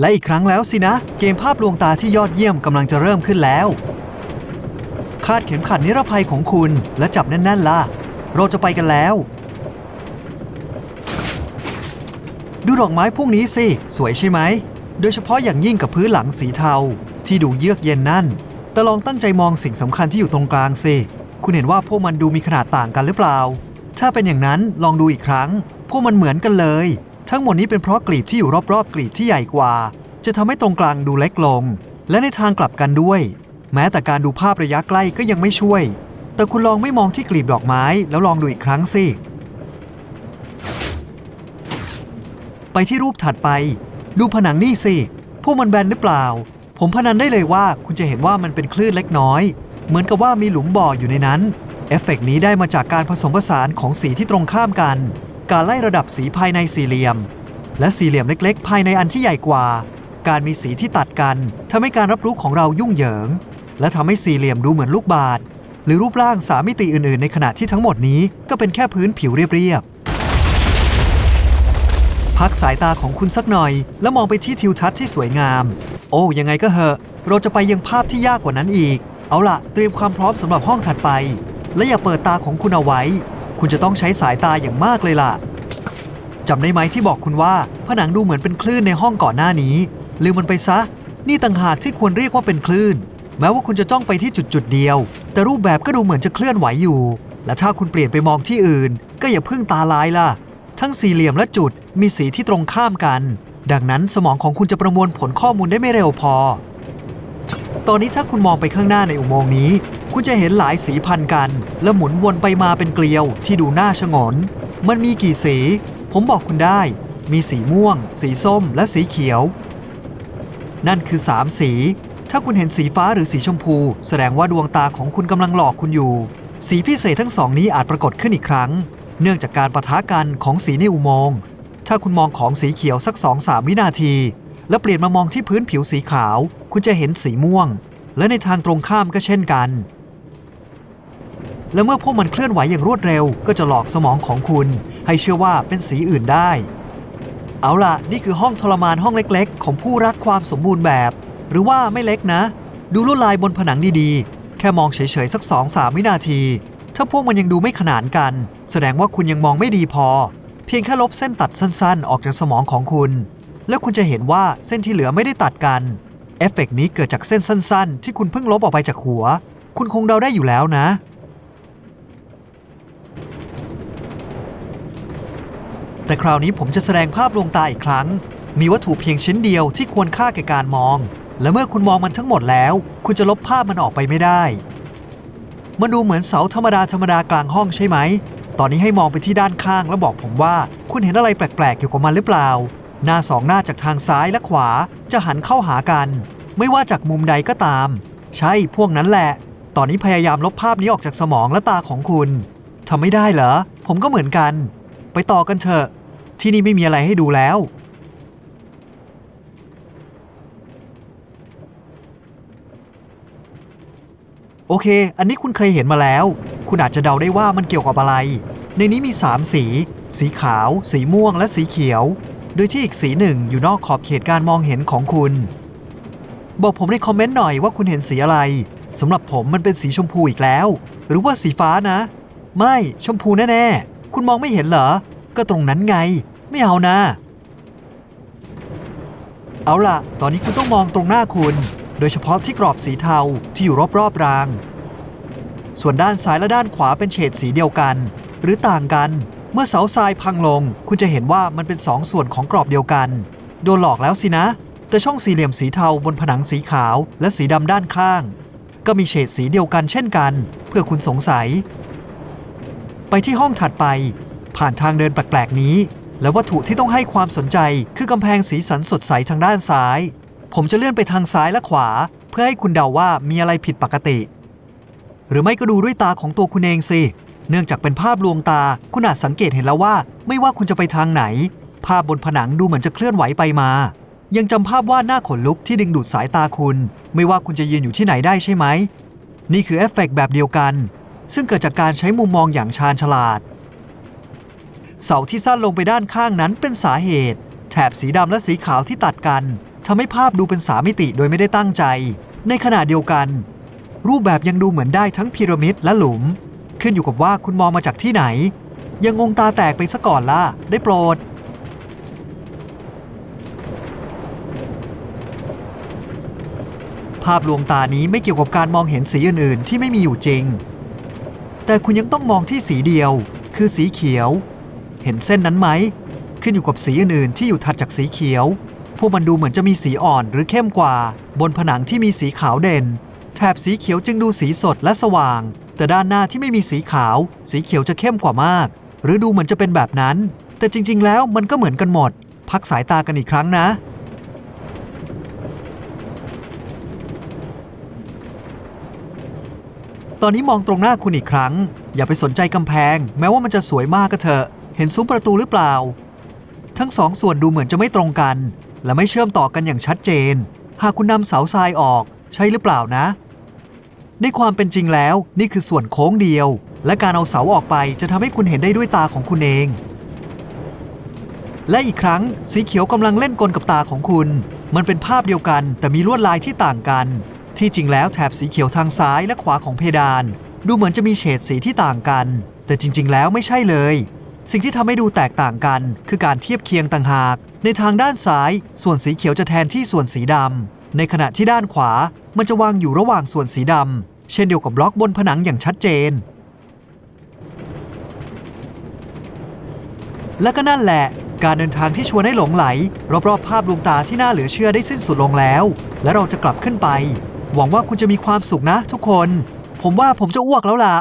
และอีกครั้งแล้วสินะ เกมภาพลวงตาที่ยอดเยี่ยมกำลังจะเริ่มขึ้นแล้ว คาดเข็มขัดนิรภัยของคุณและจับแน่นๆล่ะ เราจะไปกันแล้ว ดูดอกไม้พวกนี้สิ สวยใช่ไหม โดยเฉพาะอย่างยิ่งกับพื้นหลังสีเทา ที่ดูเยือกเย็นนั่น แต่ลองตั้งใจมองสิ่งสำคัญที่อยู่ตรงกลางสิ คุณเห็นว่าพวกมันดูมีขนาดต่างกันหรือเปล่า ถ้าเป็นอย่างนั้นลองดูอีกครั้ง พวกมันเหมือนกันเลยทั้งหมดนี้เป็นเพราะกลีบที่อยู่รอบๆ กลีบที่ใหญ่กว่า จะทำให้ตรงกลางดูเล็กลง และในทางกลับกันด้วย แม้แต่การดูภาพระยะใกล้ก็ยังไม่ช่วย แต่คุณลองไม่มองที่กลีบดอกไม้แล้วลองดูอีกครั้งสิ ไปที่รูปถัดไป ดูผนังนี่สิพวกมันแบนหรือเปล่า ผมพนันได้เลยว่าคุณจะเห็นว่ามันเป็นคลื่นเล็กน้อย เหมือนกับว่ามีหลุมบ่ออยู่ในนั้นเอฟเฟกต์นี้ได้มาจากการผสมผสานของสีที่ตรงข้ามกัน การไล่ระดับสีภายในสี่เหลี่ยม และสี่เหลี่ยมเล็กๆ ภายในอันที่ใหญ่กว่า การมีสีที่ตัดกันทำให้การรับรู้ของเรายุ่งเหยิง และทำให้สี่เหลี่ยมดูเหมือนลูกบาศก์หรือรูปร่างสามมิติอื่น ๆ ในขณะที่ทั้งหมดนี้ก็เป็นแค่พื้นผิวเรียบ ๆ พักสายตาของคุณสักหน่อย แล้วมองไปที่ทิวทัศน์ที่สวยงาม โอ้ยังไงก็เหอะ เราจะไปยังภาพที่ยากกว่านั้นอีก เอาล่ะ เตรียมความพร้อมสำหรับห้องถัดไป และอย่าเปิดตาของคุณเอาไว้ คุณจะต้องใช้สายตาอย่างมากเลยล่ะจำได้ไหมที่บอกคุณว่า ผนังดูเหมือนเป็นคลื่นในห้องก่อนหน้านี้ ลืมมันไปซะ นี่ต่างหากที่ควรเรียกว่าเป็นคลื่น แม้ว่าคุณจะจ้องไปที่จุดจุดๆเดียว แต่รูปแบบก็ดูเหมือนจะเคลื่อนไหวอยู่ และถ้าคุณเปลี่ยนไปมองที่อื่น ก็อย่าเพิ่งตาลายล่ะ ทั้งสี่เหลี่ยมและจุดมีสีที่ตรงข้ามกัน ดังนั้นสมองของคุณจะประมวลผลข้อมูลได้ไม่เร็วพอ ตอนนี้ถ้าคุณมองไปข้างหน้าในอุโมงค์นี้ คุณจะเห็นหลายสีพันกัน และหมุนวนไปมาเป็นเกลียวที่ดูน่าชงน มันมีกี่สี ผมบอกคุณได้ มีสีม่วง สีส้ม และสีเขียว นั่นคือ 3 สี ถ้าคุณเห็นสีฟ้าหรือสีชมพู แสดงว่าดวงตาของคุณกำลังหลอกคุณอยู่ สีพิเศษทั้งสองนี้อาจปรากฏขึ้นอีกครั้ง เนื่องจากการปะทะกันของสีในอุโมงค์ถ้าคุณมองของสีเขียวสัก2-3วินาที แล้วเปลี่ยนมามองที่พื้นผิวสีขาว คุณจะเห็นสีม่วง และในทางตรงข้ามก็เช่นกัน และเมื่อพวกมันเคลื่อนไหวอย่างรวดเร็ว ก็จะหลอกสมองของคุณ ให้เชื่อว่าเป็นสีอื่นได้ เอาล่ะ นี่คือห้องทรมานห้องเล็กๆ ของผู้รักความสมบูรณ์แบบ หรือว่าไม่เล็กนะ ดูลวดลายบนผนังดีๆ แค่มองเฉยๆ สัก2-3วินาที ถ้าพวกมันยังดูไม่ขนานกัน แสดงว่าคุณยังมองไม่ดีพอ เพียงแค่ลบเส้นตัดสั้นๆ ออกจากสมองของคุณ แล้วคุณจะเห็นว่าเส้นที่เหลือไม่ได้ตัดกัน เอฟเฟกต์นี้เกิดจากเส้นสั้นๆ ที่คุณเพิ่งลบออกไปจากหัว คุณคงเดาได้อยู่แล้วนะ แต่คราวนี้ผมจะแสดงภาพลวงตาอีกครั้ง มีวัตถุเพียงชิ้นเดียวที่ควรค่าแก่การมอง และเมื่อคุณมองมันทั้งหมดแล้ว คุณจะลบภาพมันออกไปไม่ได้มันดูเหมือนเสาธรรมดาธรรมดากลางห้องใช่ไหม ตอนนี้ให้มองไปที่ด้านข้างแล้วบอกผมว่า คุณเห็นอะไรแปลกๆเกี่ยวกับมันหรือเปล่า หน้าสองหน้าจากทางซ้ายและขวาจะหันเข้าหากัน ไม่ว่าจากมุมใดก็ตาม ใช่พวกนั้นแหละ ตอนนี้พยายามลบภาพนี้ออกจากสมองและตาของคุณทำไม่ได้เหรอ ผมก็เหมือนกัน ไปต่อกันเถอะ ที่นี่ไม่มีอะไรให้ดูแล้ว โอเค อันนี้คุณเคยเห็นมาแล้ว คุณอาจจะเดาได้ว่ามันเกี่ยวกับอะไร ในนี้มี 3 สี สีขาว สีม่วงและสีเขียว โดยที่อีกสีหนึ่งอยู่นอกขอบเขตการมองเห็นของคุณ บอกผมในคอมเมนต์หน่อยว่าคุณเห็นสีอะไรสำหรับผมมันเป็นสีชมพูอีกแล้ว หรือว่าสีฟ้านะ ไม่ชมพูแน่ๆ คุณมองไม่เห็นเหรอ ก็ตรงนั้นไง ไม่เอานะ เอาล่ะ ตอนนี้คุณต้องมองตรงหน้าคุณ โดยเฉพาะที่กรอบสีเทาที่อยู่รอบๆราง ส่วนด้านซ้ายและด้านขวาเป็นเฉดสีเดียวกัน หรือต่างกัน เมื่อเสาทรายพังลง คุณจะเห็นว่ามันเป็นสองส่วนของกรอบเดียวกัน โดนหลอกแล้วสินะ แต่ช่องสี่เหลี่ยมสีเทาบนผนังสีขาวและสีดำด้านข้าง ก็มีเฉดสีเดียวกันเช่นกัน เพื่อคุณสงสัย ไปที่ห้องถัดไป ผ่านทางเดินแปลกๆนี้ และวัตถุที่ต้องให้ความสนใจคือกำแพงสีสันสดใสทางด้านซ้าย ผมจะเลื่อนไปทางซ้ายและขวา เพื่อให้คุณเดาว่ามีอะไรผิดปกติ หรือไม่ก็ดูด้วยตาของตัวคุณเองสิ เนื่องจากเป็นภาพลวงตา คุณอาจสังเกตเห็นแล้วว่า ไม่ว่าคุณจะไปทางไหน ภาพบนผนังดูเหมือนจะเคลื่อนไหวไปมา ยังจำภาพวาดหน้าขนลุกที่ดึงดูดสายตาคุณ ไม่ว่าคุณจะยืนอยู่ที่ไหนได้ใช่ไหม นี่คือเอฟเฟกต์แบบเดียวกัน ซึ่งเกิดจากการใช้มุมมองอย่างชาญฉลาด เสาที่สั้นลงไปด้านข้างนั้นเป็นสาเหตุ แถบสีดำและสีขาวที่ตัดกันทำให้ภาพดูเป็นสามมิติโดยไม่ได้ตั้งใจ ในขณะเดียวกัน รูปแบบยังดูเหมือนได้ทั้งพีระมิดและหลุม ขึ้นอยู่กับว่าคุณมองมาจากที่ไหน ยังงงตาแตกไปซะก่อนล่ะ ได้โปรดภาพลวงตานี้ไม่เกี่ยวกับการมองเห็นสีอื่น ๆ ที่ไม่มีอยู่จริง แต่คุณยังต้องมองที่สีเดียว คือสีเขียว เห็นเส้นนั้นไหม ขึ้นอยู่กับสีอื่นๆที่อยู่ถัดจากสีเขียว พวกมันดูเหมือนจะมีสีอ่อนหรือเข้มกว่า บนผนังที่มีสีขาวเด่น แถบสีเขียวจึงดูสีสดและสว่าง แต่ด้านหน้าที่ไม่มีสีขาว สีเขียวจะเข้มกว่ามาก หรือดูเหมือนจะเป็นแบบนั้น แต่จริง ๆ แล้วมันก็เหมือนกันหมด พักสายตากันอีกครั้งนะตอนนี้มองตรงหน้าคุณอีกครั้ง อย่าไปสนใจกำแพง แม้ว่ามันจะสวยมากก็เถอะ เห็นซุ้มประตูหรือเปล่า ทั้งสองส่วนดูเหมือนจะไม่ตรงกัน และไม่เชื่อมต่อกันอย่างชัดเจน หากคุณนำเสาทรายออกใช่หรือเปล่านะ ในความเป็นจริงแล้วนี่คือส่วนโค้งเดียว และการเอาเสาออกไปจะทำให้คุณเห็นได้ด้วยตาของคุณเอง และอีกครั้งสีเขียวกำลังเล่นกลกับตาของคุณ มันเป็นภาพเดียวกัน แต่มีลวดลายที่ต่างกัน ที่จริงแล้วแถบสีเขียวทางซ้ายและขวาของเพดาน ดูเหมือนจะมีเฉดสีที่ต่างกัน แต่จริง ๆ แล้วไม่ใช่เลย สิ่งที่ทำให้ดูแตกต่างกัน คือการเทียบเคียงต่างหาก ในทางด้านซ้าย ส่วนสีเขียวจะแทนที่ส่วนสีดำในขณะที่ด้านขวามันจะวางอยู่ระหว่างส่วนสีดำเช่นเดียวกับบล็อกบนผนังอย่างชัดเจน และก็นั่นแหละ การเดินทางที่ชวนให้หลงไหล รอบๆภาพดวงตาที่น่าเหลือเชื่อได้สิ้นสุดลงแล้ว และเราจะกลับขึ้นไป หวังว่าคุณจะมีความสุขนะ ทุกคน ผมว่าผมจะอ้วกแล้วล่ะ